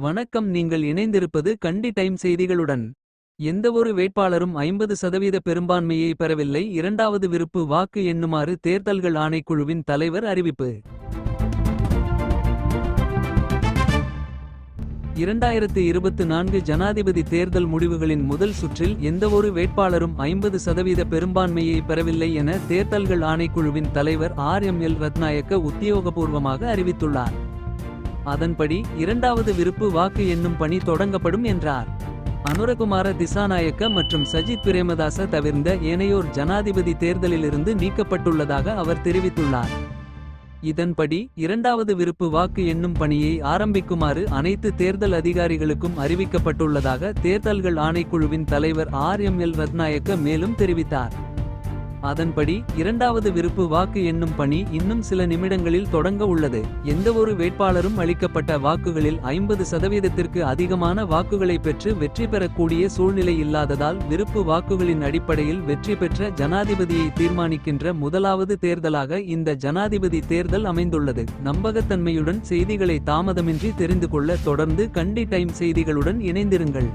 வணக்கம் நீங்கள் இணைந்திருப்பது கண்டி டைம் செய்திகளுடன். எந்தவொரு வேட்பாளரும் ஐம்பது சதவீத பெரும்பான்மையை பெறவில்லை இரண்டாவது விருப்பு வாக்கு எண்ணுமாறு தேர்தல்கள் ஆணைக்குழுவின் தலைவர் அறிவிப்பு. இரண்டாயிரத்து இருபத்து நான்கு ஜனாதிபதி தேர்தல் முடிவுகளின் முதல் சுற்றில் எந்தவொரு வேட்பாளரும் ஐம்பது சதவீத பெரும்பான்மையை பெறவில்லை என தேர்தல்கள் ஆணைக்குழுவின் தலைவர் ஆர் எம் எல் ரத்நாயக்க உத்தியோகபூர்வமாக அறிவித்துள்ளார். அதன்படி இரண்டாவது விருப்பு வாக்கு எண்ணும் பணி தொடங்கப்படும் என்றார். அனுரகுமார திசாநாயக்க மற்றும் சஜித் பிரேமதாச தவிர்ந்த ஏனையோர் ஜனாதிபதி தேர்தலிலிருந்து நீக்கப்பட்டுள்ளதாக அவர் தெரிவித்துள்ளார். இதன்படி இரண்டாவது விருப்பு வாக்கு எண்ணும் பணியை ஆரம்பிக்குமாறு அனைத்து தேர்தல் அதிகாரிகளுக்கும் அறிவிக்கப்பட்டுள்ளதாக தேர்தல்கள் ஆணைக்குழுவின் தலைவர் ஆர் எம் எல் ரத்நாயக்க மேலும் தெரிவித்தார். அதன்படி இரண்டாவது விருப்பு வாக்கு எண்ணும் பணி இன்னும் சில நிமிடங்களில் தொடங்க உள்ளது. எந்தவொரு வேட்பாளரும் அளிக்கப்பட்ட வாக்குகளில் ஐம்பது சதவீதத்திற்கு அதிகமான வாக்குகளை பெற்று வெற்றி பெறக்கூடிய சூழ்நிலை இல்லாததால் விருப்பு வாக்குகளின் அடிப்படையில் வெற்றி பெற்ற ஜனாதிபதியை தீர்மானிக்கின்ற முதலாவது தேர்தலாக இந்த ஜனாதிபதி தேர்தல் அமைந்துள்ளது. நம்பகத்தன்மையுடன் செய்திகளை தாமதமின்றி தெரிந்து கொள்ள தொடர்ந்து கண்டி டைம் செய்திகளுடன் இணைந்திருங்கள்.